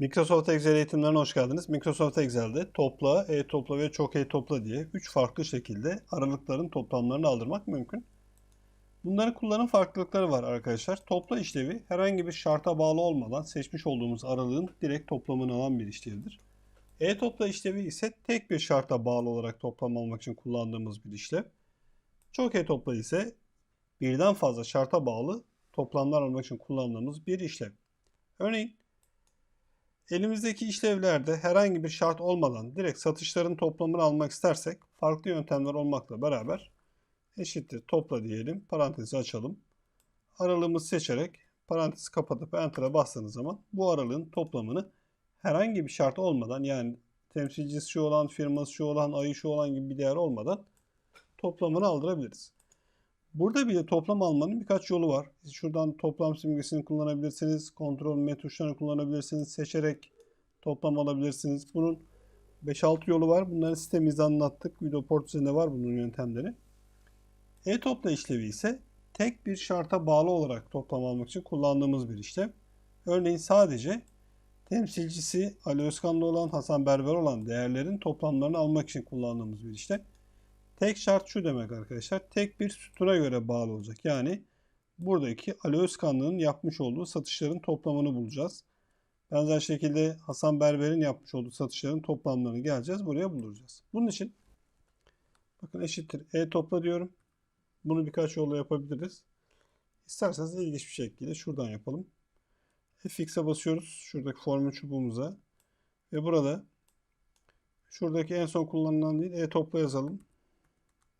Microsoft Excel eğitimlerine hoş geldiniz. Microsoft Excel'de topla, e-topla ve çok e-topla diye 3 farklı şekilde aralıkların toplamlarını aldırmak mümkün. Bunların kullanım farklılıkları var arkadaşlar. Topla işlevi herhangi bir şarta bağlı olmadan seçmiş olduğumuz aralığın direkt toplamını alan bir işlevdir. E-topla işlevi ise tek bir şarta bağlı olarak toplam almak için kullandığımız bir işlem. Çok e-topla ise birden fazla şarta bağlı toplamlar almak için kullandığımız bir işlem. Örneğin Elimizdeki işlevlerde herhangi bir şart olmadan direkt satışların toplamını almak istersek farklı yöntemler olmakla beraber eşittir topla diyelim. Parantezi açalım. Aralığımızı seçerek parantezi kapatıp enter'a bastığınız zaman bu aralığın toplamını herhangi bir şart olmadan yani temsilcisi şu olan, firması şu olan, ayı şu olan gibi bir değer olmadan toplamını aldırabiliriz. Burada bile toplam almanın birkaç yolu var. Şuradan toplam simgesini kullanabilirsiniz. Kontrol M tuşlarını kullanabilirsiniz. Seçerek toplam alabilirsiniz. Bunun 5-6 yolu var. Bunları sitemizde anlattık. Video port üzerinde var bunun yöntemleri. E-topla işlevi ise tek bir şarta bağlı olarak toplam almak için kullandığımız bir işlem. Örneğin sadece temsilcisi Ali Özkanlı olan, Hasan Berber olan değerlerin toplamlarını almak için kullandığımız bir işlem. Tek şart şu demek arkadaşlar. Tek bir sütuna göre bağlı olacak. Yani buradaki Ali Özkanlı'nın yapmış olduğu satışların toplamını bulacağız. Benzer şekilde Hasan Berber'in yapmış olduğu satışların toplamlarını geleceğiz. Buraya bulacağız. Bunun için bakın eşittir e topla diyorum. Bunu birkaç yolla yapabiliriz. İsterseniz ilginç bir şekilde şuradan yapalım. Fx'e basıyoruz. Şuradaki formül çubuğumuza. Ve burada şuradaki en son kullanılan değil e topla yazalım.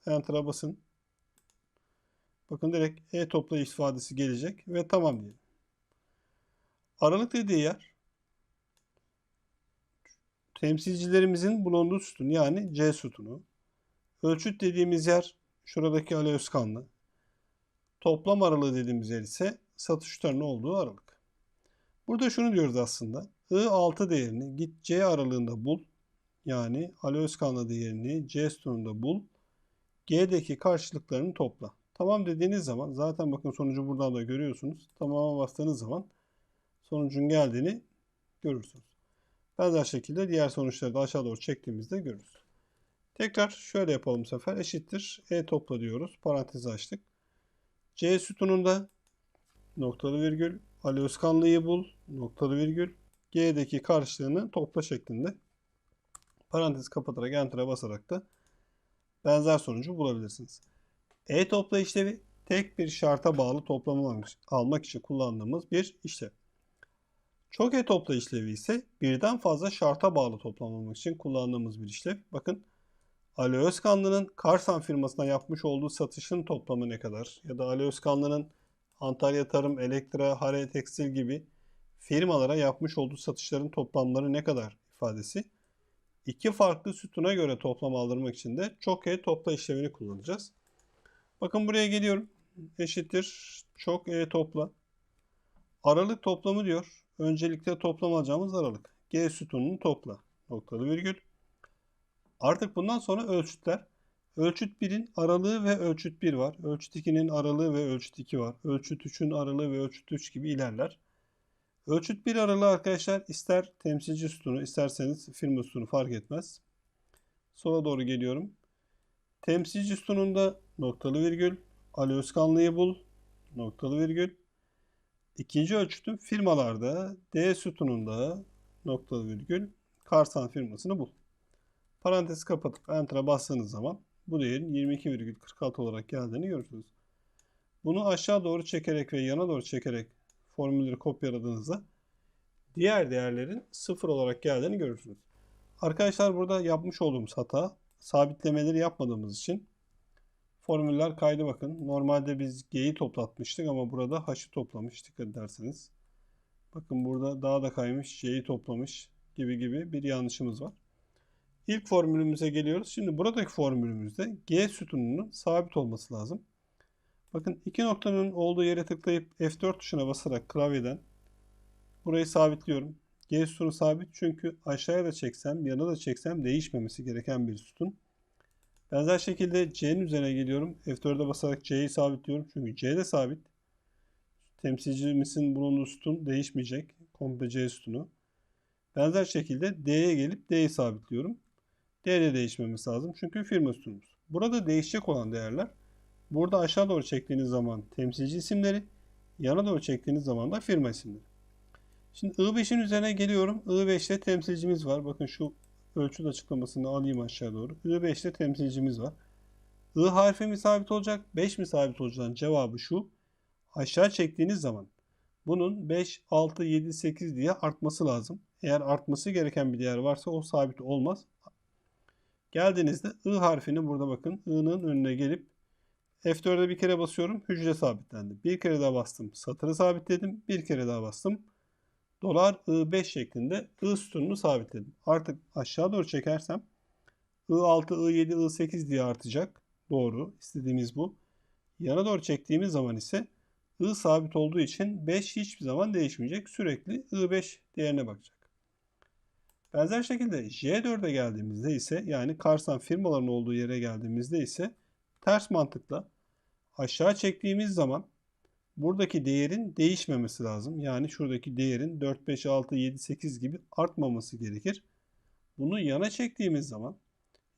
Enter'a basın. Bakın direkt e-topla ifadesi gelecek ve tamam diyelim. Aralık dediği yer temsilcilerimizin bulunduğu sütun yani C sütunu. Ölçüt dediğimiz yer şuradaki Ali Özkanlı. Toplam aralığı dediğimiz yer ise satış tutarının olduğu aralık. Burada şunu diyoruz aslında. I6 değerini git C aralığında bul. Yani Ali Özkanlı değerini C sütununda bul. G'deki karşılıklarını topla. Tamam dediğiniz zaman zaten bakın sonucu buradan da görüyorsunuz. Tamama bastığınız zaman sonucun geldiğini görürsünüz. Benzer şekilde diğer sonuçları da aşağı doğru çektiğimizde görürüz. Tekrar şöyle yapalım bu sefer. Eşittir. E topla diyoruz. Parantezi açtık. C sütununda noktalı virgül Ali Özkanlı'yı bul. Noktalı virgül. G'deki karşılığını topla şeklinde. Parantez kapatarak enter'a basarak da benzer sonucu bulabilirsiniz. E-topla işlevi tek bir şarta bağlı toplamı almak için kullandığımız bir işlem. Çok e-topla işlevi ise birden fazla şarta bağlı toplam almak için kullandığımız bir işlem. Bakın Ali Özkanlı'nın Karsan firmasına yapmış olduğu satışın toplamı ne kadar? Ya da Ali Özkanlı'nın Antalya Tarım, Elektra, Hare Tekstil gibi firmalara yapmış olduğu satışların toplamları ne kadar ifadesi iki farklı sütuna göre toplam aldırmak için de çok e topla işlemini kullanacağız. Bakın buraya geliyorum. Eşittir çok e topla. Aralık toplamı diyor. Öncelikle toplam alacağımız aralık. G sütununu topla. Noktalı virgül. Artık bundan sonra ölçütler. Ölçüt 1'in aralığı ve ölçüt 1 var. Ölçüt 2'nin aralığı ve ölçüt 2 var. Ölçüt 3'ün aralığı ve ölçüt 3 gibi ilerler. Ölçüt bir aralığı arkadaşlar ister temsilci sütunu isterseniz firma sütunu fark etmez. Sola doğru geliyorum. Temsilci sütununda noktalı virgül Ali Özkanlı'yı bul. Noktalı virgül. İkinci ölçütüm firmalarda D sütununda noktalı virgül Karsan firmasını bul. Parantezi kapatıp Enter'a bastığınız zaman bu değerin 22,46 olarak geldiğini görürsünüz. Bunu aşağı doğru çekerek ve yana doğru çekerek formülleri kopyaladığınızda diğer değerlerin sıfır olarak geldiğini görürsünüz. Arkadaşlar burada yapmış olduğumuz hata sabitlemeleri yapmadığımız için formüller kaydı bakın. Normalde biz G'yi toplatmıştık ama burada H'ı toplamış dikkat ederseniz. Bakın burada daha da kaymış C'yi toplamış gibi gibi bir yanlışımız var. İlk formülümüze geliyoruz. Şimdi buradaki formülümüzde G sütununun sabit olması lazım. Bakın iki noktanın olduğu yere tıklayıp F4 tuşuna basarak klavyeden burayı sabitliyorum. G sütunu sabit çünkü aşağıya da çeksem yana da çeksem değişmemesi gereken bir sütun. Benzer şekilde C'nin üzerine geliyorum. F4'e basarak C'yi sabitliyorum. Çünkü C de sabit. Temsilcimizin bulunduğu sütun değişmeyecek. Komple C sütunu. Benzer şekilde D'ye gelip D'yi sabitliyorum. D'de değişmemesi lazım çünkü firma sütunumuz. Burada değişecek olan değerler burada aşağı doğru çektiğiniz zaman temsilci isimleri, yana doğru çektiğiniz zaman da firma isimleri. Şimdi I5'in üzerine geliyorum. I5'te temsilcimiz var. Bakın şu ölçüt açıklamasını alayım aşağı doğru. I5'te temsilcimiz var. I harfi mi sabit olacak? 5 mi sabit olacağının cevabı şu. Aşağı çektiğiniz zaman bunun 5, 6, 7, 8 diye artması lazım. Eğer artması gereken bir değer varsa o sabit olmaz. Geldiğinizde I harfini burada bakın. I'nın önüne gelip F4'e bir kere basıyorum. Hücre sabitlendi. Bir kere daha bastım. Satırı sabitledim. Bir kere daha bastım. Dolar I5 şeklinde I sütununu sabitledim. Artık aşağı doğru çekersem I6, I7, I8 diye artacak. Doğru. İstediğimiz bu. Yana doğru çektiğimiz zaman ise I sabit olduğu için 5 hiçbir zaman değişmeyecek. Sürekli I5 değerine bakacak. Benzer şekilde J4'e geldiğimizde ise yani Karsan firmaların olduğu yere geldiğimizde ise ters mantıkla aşağı çektiğimiz zaman buradaki değerin değişmemesi lazım. Yani şuradaki değerin 4, 5, 6, 7, 8 gibi artmaması gerekir. Bunu yana çektiğimiz zaman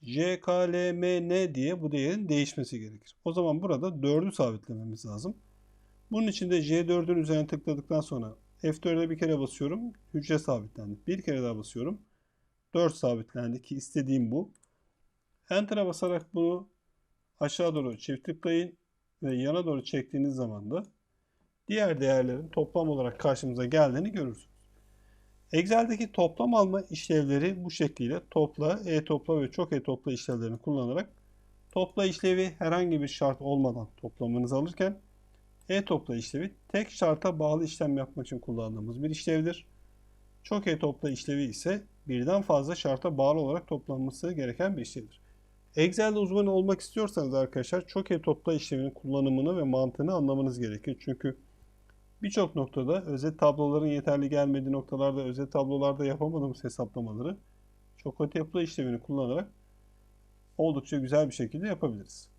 J, K, L, M, N diye bu değerin değişmesi gerekir. O zaman burada 4'ü sabitlememiz lazım. Bunun için de J4'ün üzerine tıkladıktan sonra F4'e bir kere basıyorum. Hücre sabitlendi. Bir kere daha basıyorum. 4 sabitlendi ki istediğim bu. Enter'a basarak bunu aşağı doğru çift tıklayın ve yana doğru çektiğiniz zaman da diğer değerlerin toplam olarak karşımıza geldiğini görürsünüz. Excel'deki toplam alma işlevleri bu şekliyle topla, e-topla ve çok e-topla işlevlerini kullanarak topla işlevi herhangi bir şart olmadan toplamanızı alırken e-topla işlevi tek şarta bağlı işlem yapmak için kullandığımız bir işlevdir. Çok e-topla işlevi ise birden fazla şarta bağlı olarak toplanması gereken bir işlevdir. Excel'de uzman olmak istiyorsanız arkadaşlar çok e-topla işleminin kullanımını ve mantığını anlamanız gerekir. Çünkü birçok noktada özet tabloların yeterli gelmediği noktalarda özet tablolarda yapamadığımız hesaplamaları çok e-topla işlemini kullanarak oldukça güzel bir şekilde yapabiliriz.